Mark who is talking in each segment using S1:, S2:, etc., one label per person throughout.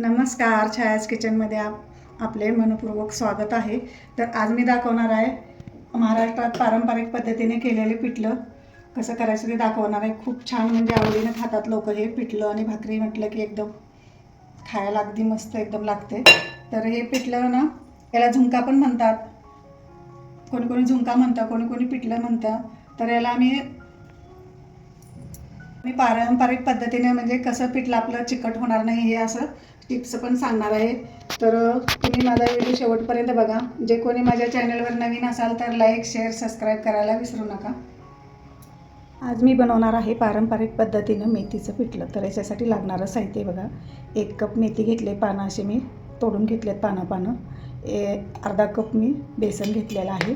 S1: नमस्कार छायाज किचनमध्ये आप आपले मनपूर्वक स्वागत आहे. तर आज मी दाखवणार आहे महाराष्ट्रात पारंपरिक पद्धतीने केलेले पिठलं. कसं करायचं ते दाखवणार आहे. खूप छान म्हणजे आवडीनं खातात लोक हे पिठलं आणि भाकरी म्हटलं की एकदम खायला अगदी मस्त एकदम लागते. तर हे पिठलं ना याला झुंका पण म्हणतात. कोणी कोणी झुंका म्हणतं कोणी कोणी पिठलं म्हणतं. तर याला आम्ही मी पारंपरिक पद्धतीने म्हणजे कसं पिठलं आपलं चिकट होणार नाही हे असं टिप्स पण सांगणार आहे. तर तुम्ही माझा व्हिडिओ शेवटपर्यंत बघा. जे कोणी माझ्या चॅनलवर नवीन असाल तर लाईक शेअर सबस्क्राईब करायला विसरू नका. आज मी बनवणार आहे पारंपरिक पद्धतीनं मेथीचं पिठलं. तर याच्यासाठी लागणारं साहित्य बघा. एक कप मेथी घेतले पानं असे मी तोडून घेतलेत पानं पानं ए अर्धा कप मी बेसन घेतलेलं आहे.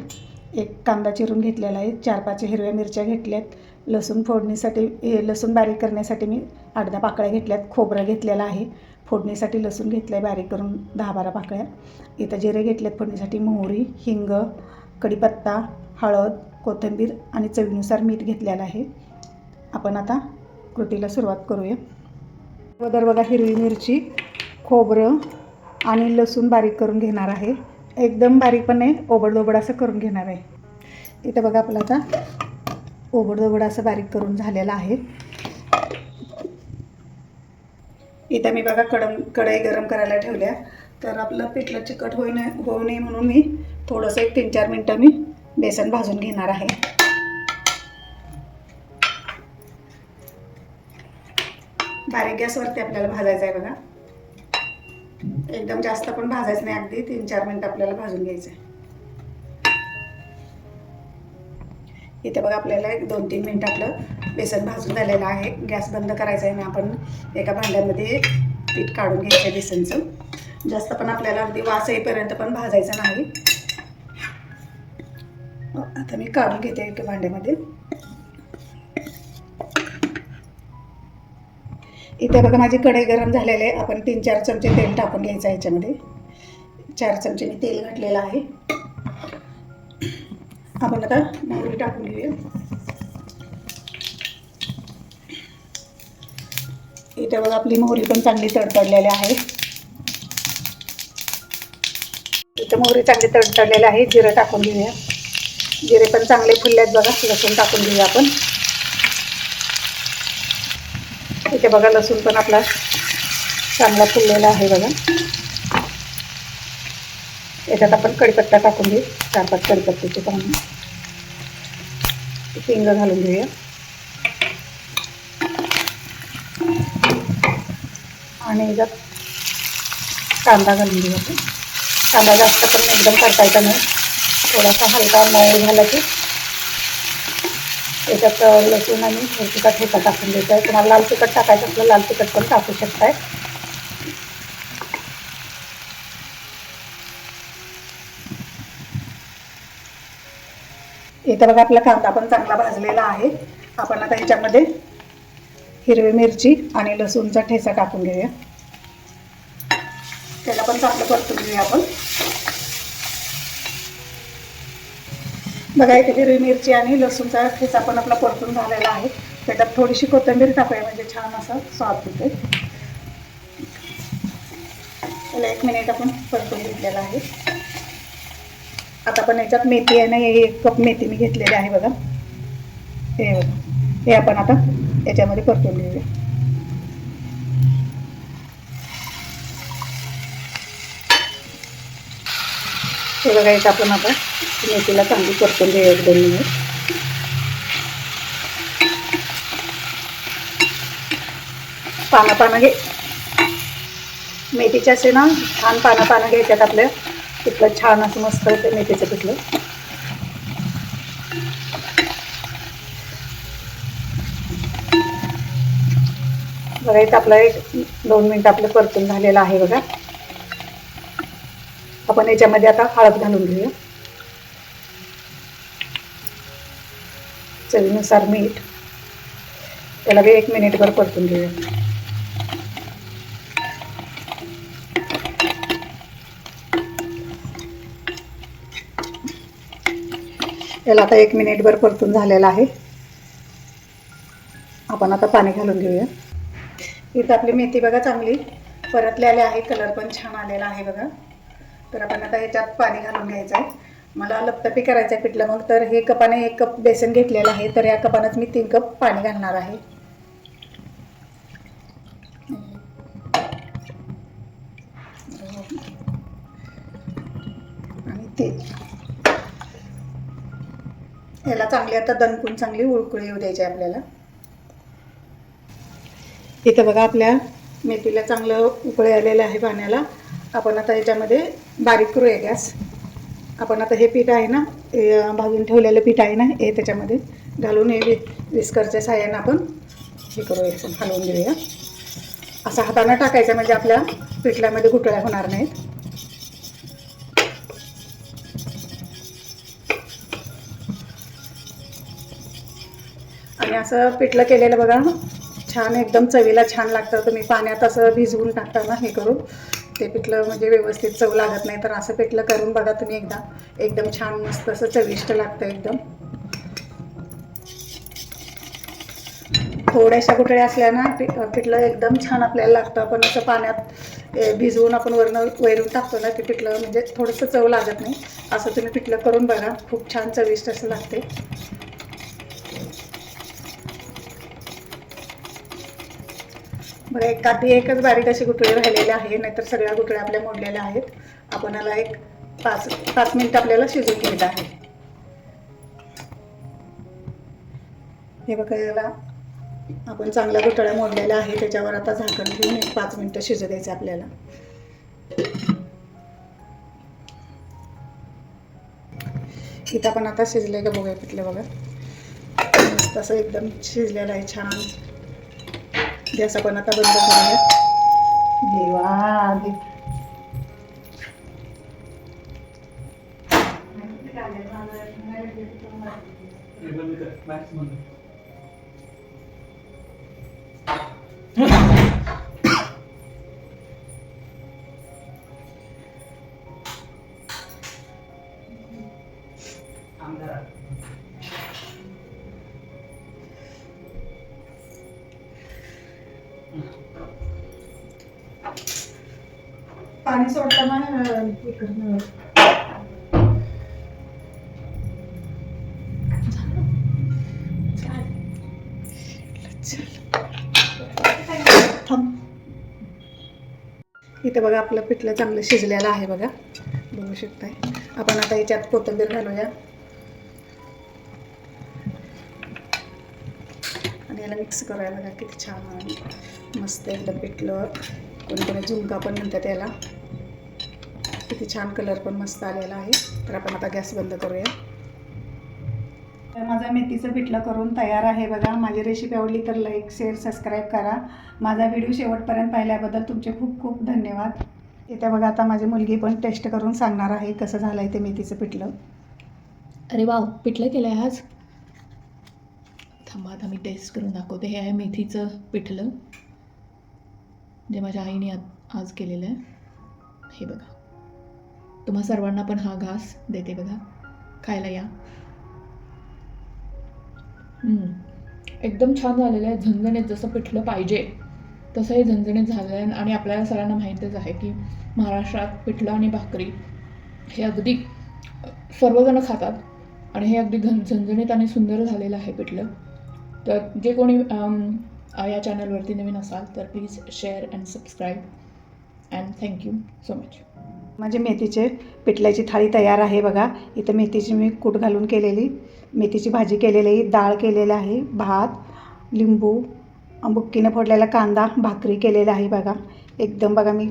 S1: एक कांदा चिरून घेतलेला आहे. चार पाच हिरव्या मिरच्या घेतल्यात. लसूण फोडणीसाठी लसूण बारीक करण्यासाठी मी अर्ध्या पाकळ्या घेतल्यात. खोबरं घेतलेलं आहे. फोडणीसाठी लसूण घेतलं आहे बारीक करून दहा बारा पाकळ्या. इथं जिरे घेतलेत फोडणीसाठी मोहरी हिंग कढीपत्ता हळद कोथिंबीर आणि चवीनुसार मीठ घेतलेलं आहे. आपण आता कृतीला सुरुवात करूया. अगोदर बघा हिरवी मिरची खोबरं आणि लसूण बारीक करून घेणार आहे. एकदम बारीक पण असं करून घेणार आहे. इथं बघा आपलं आता ओबडदोबड असं बारीक करून झालेलं आहे. इथं मी बघा कडम कढई गरम करायला ठेवल्या. तर आपलं पिठलं चिकट होई नये होऊ नये म्हणून मी थोडंसं एक तीन चार मिनटं मी बेसन भाजून घेणार आहे. बारीक गॅसवरती आपल्याला भाजायचं आहे बघा. एकदम जास्त पण भाजायचं नाही अगदी तीन चार मिनटं आपल्याला भाजून घ्यायचं आहे. इथे बघा आपल्याला एक दोन तीन मिनटं आपलं बेसन भाजून झालेलं आहे. गॅस बंद करायचा आहे ना आपण एका भांड्यामध्ये पीठ काढून घ्यायचं आहे बेसनचं. जास्त पण आपल्याला अगदी वास येईपर्यंत पण भाजायचं नाही. हो, आता मी काढून घेते एका भांड्यामध्ये. इथे बघा माझी कढई गरम झालेले आहे. आपण तीन चार चमचे तेल टाकून घ्यायचं याच्यामध्ये. चार चमचे मी तेल घातलेलं आहे. आपण आता मोहरी टाकून घेऊया. इथे बघा आपली मोहरी पण चांगली तडतडलेली आहे. इथं मोहरी चांगली तडतडलेली आहे. जिरं टाकून घेऊया. जिरे पण चांगले फुलले आहेत बघा. लसूण टाकून घेऊया आपण. इथे बघा लसूण पण आपला चांगला फुललेला आहे बघा. याच्यात आपण कडीपत्ता टाकून घेऊ चार पाच कडीपत्त्याचे पाहुणे शेंग घालून घेऊया. आणि याच्यात कांदा घालून घेऊ आपण. कांदा जास्त पण एकदम करतायचा नाही. थोडासा हलका मऊ झाला की याच्यात लसूण आणि मिरचीचा ठेचा टाकून द्यायचा आहे तुम्हाला लाल तिखट टाकायचं असलं लाल तिखट पण टाकू शकताय. इथं बघा आपला कांदा पण चांगला भाजलेला आहे. आपण आता ह्याच्यामध्ये हिरवी मिरची आणि लसूणचा ठेचा टाकून घेऊया. त्याला पण चांगलं परतून घेऊया आपण. बघा इथे हिरवी मिरची आणि लसूणचा ठेचा पण आपला परतून झालेला आहे. त्याच्यात थोडीशी कोथिंबीर टाकूया म्हणजे छान असं स्वाद होते त्याला एक मिनिट आपण परतून घेतलेला आहे. आता पण याच्यात मेथी आहे ना हे एक कप मेथी मी घेतलेली आहे बघा. हे बघा. हे आपण आता याच्यामध्ये परतून घेऊया हे बघा याचं आपण आता मेथीला चांगली परतून घेऊया एक दोन मिनिट. पानं पानं घे. मेथीचे असे ना छान पानं पानं घ्यायच्यात आपल्या तिथलं छान असं मस्त ते मेथीचं पिठलं. बघा इथं आपलं एक दोन मिनटं आपलं परतून झालेलं आहे बघा. आपण याच्यामध्ये आता हळद घालून घेऊया. चवीनुसार मीठ. त्याला बी एक मिनिटभर परतून घेऊया. याला आता एक मिनिटभर परतून झालेला आहे. आपण आता पाणी घालून घेऊया. इथं आपली मेथी बघा चांगली परतलेली आहे. कलर पण छान आलेला आहे बघा. तर आपण आता ह्याच्यात पाणी घालून घ्यायचं आहे. मला लपतपी करायचं आहे पिठलं मग. तर हे कपाने एक कप बेसन घेतलेलं आहे. तर या कपानंच मी तीन कप पाणी घालणार आहे. आणि ते याला चांगली आता दणकून चांगली उळकुळी येऊ द्यायची आहे आपल्याला. इथं बघा आपल्या मेथीला चांगलं उकळे आलेलं आहे पाण्याला. आपण आता याच्यामध्ये बारीक करूया गॅस. आपण आता हे पीठ आहे ना हे भाजून ठेवलेलं पीठ आहे ना हे त्याच्यामध्ये घालून हे वि विस्करच्या साह्यानं आपण हे करूया आपण हलवून देऊया असं हातानं टाकायचं म्हणजे आपल्या पिठल्यामध्ये घुटळ्या होणार नाहीत. आणि असं पिठलं केलेलं बघा. छान एकदम चवीला छान लागतं. तुम्ही पाण्यात असं भिजवून टाकताना हे करून. ते पिठलं म्हणजे व्यवस्थित चव लागत नाही तर असं पिठलं करून बघा तुम्ही एकदा. एकदम छान मस्त असं चविष्ट लागतं एकदम. थोड्याशा गुठळ्या असल्या ना पि पिठलं एकदम छान आपल्याला लागतं. आपण असं पाण्यात भिजवून आपण वरनं वैरून टाकतो ना ते पिठलं म्हणजे थोडंसं चव लागत नाही. असं तुम्ही पिठलं करून बघा. खूप छान चविष्ट असं लागते. बरं एक काठी एकच बारीक अशी गुठळी राहिलेली आहे नाहीतर सगळ्या गुठळ्या आपल्या मोडलेल्या आहेत. आपण याला एक पाच पाच मिनिट आपल्याला शिजून घ्यायचं आहे. हे बघा याला आपण चांगल्या गुठळ्या मोडलेल्या आहे त्याच्यावर आता झाकण घेऊन एक पाच मिनिटं शिजू द्यायचं आपल्याला. इथं आपण आता शिजले का बघूया पिठले बघा. तसं एकदम शिजलेलं आहे छान. गॅस आपण आता बंद करूया देवा दे पाणी सोडताना अं, हे करणं. थांब. इथं बघा आपलं पिठलं चांगलं शिजलेलं आहे बघा. बघू शकताय. आपण आता याच्यात कोथिंबीर घालूया. आणि याला मिक्स करूया बघा किती छान. मस्त एकदम पिठलं. कोणी कोणी झुणका पण म्हणतात याला. किती छान कलर पण मस्त आलेला आहे. तर आपण आता गॅस बंद करूया. तर मेथीचं पिठलं करून तयार आहे बघा. माझी रेसिपी आवडली तर लाईक शेअर सबस्क्राईब करा. माझा व्हिडिओ शेवटपर्यंत पाहिल्याबद्दल तुमचे खूप खूप धन्यवाद. इथे बघा आता माझी मुलगी पण टेस्ट करून सांगणार आहे कसं झालं आहे ते मेथीचं पिठलं.
S2: अरे वाव पिठलं केलं आहे आज? थांबा आता मी टेस्ट करून दाखवते. हे आहे मेथीचं पिठलं. जे माझ्या आईने आज आज केलेलं आहे. हे बघा. तुम्हा सर्वांना पण हा घास देते बघा. खायला या. एकदम छान झालेलं आहे. झणझणीत जसं पिठलं पाहिजे तसं हे झणझणीत झालेलं आहे. आणि आपल्याला सगळ्यांना माहीतच आहे की महाराष्ट्रात पिठलं आणि भाकरी हे अगदी सर्वजण खातात. आणि हे अगदी घन झणझणीत आणि सुंदर झालेलं आहे पिठलं. तर जे कोणी या चॅनलवरती नवीन असाल तर please share and subscribe. And thank you so much.
S1: माझे मेथीचे पिठल्याची थाळी तयार आहे बघा. इथं मेथीची मी कूट घालून केलेली. मेथीची भाजी केलेली आहे डाळ केलेली आहे भात लिंबू बुक्कीनं फोडलेला कांदा भाकरी केलेला आहे बघा. एकदम बघा मी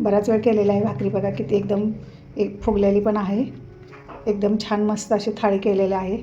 S1: बराच वेळ केलेला आहे भाकरी बघा किती एकदम एक फुगलेली पण आहे. एकदम छान मस्त अशी थाळी केलेली आहे.